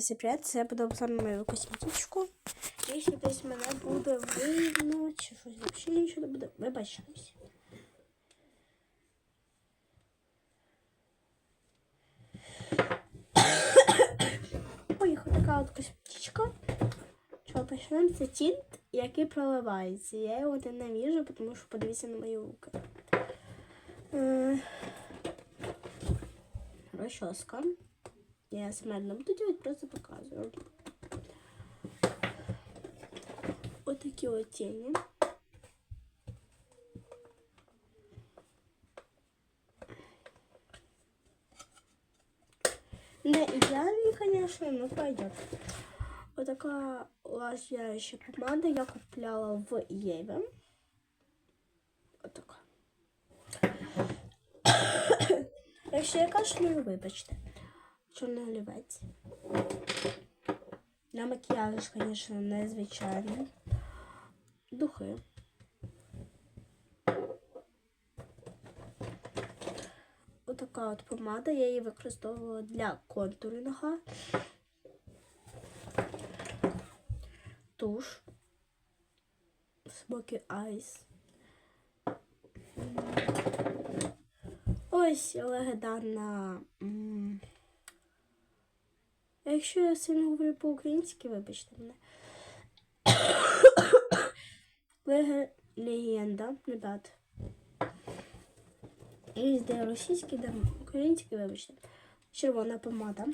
Всім привіт, це буде обзор на мою косметичку. Якщо десь мене буде видно, чи щось взагалі нічого не буде, вибачаюсь. Ось така от косметичка. Що почнемо? Це тінт, який проливається. Я його ненавижу, тому що подивіться на мої руки. Е, Розчоска. Я сама не буду делать, просто показываю. Вот такие вот тени. Не идеальный, конечно, но пойдет. Вот такая увлажняющая помада я купляла в Еве. Вот такая. Якщо я кашлюю, вибачте. Чорний олівець. На макіяж, звісно, незвичайний. Духи. Отака от помада, я її використовувала для контуринга. Туш. Smoky Eyes. Ось легендарна. М, Якщо я сильно говорю по-українськи, вибачте мене. Леге... Легенда, ребят. І де російський, де український, вибачте. Червона помада.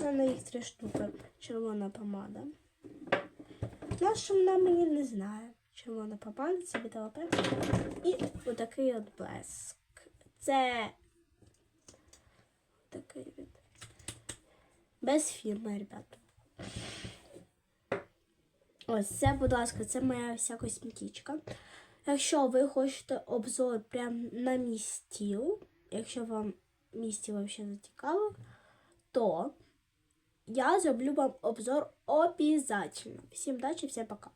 Вона їх три штуки. Червона помада. Наша вона мені не знає. Червона помада, це бітова. І отакий от блеск. Це Без фірми, ребят. Ось це, будь ласка, це моя вся косметичка. Якщо ви хочете обзор прям на мій якщо вам мій стіл взагалі зацікавив, то я зроблю вам обзор обов'язково. Всім удачі, всім пока.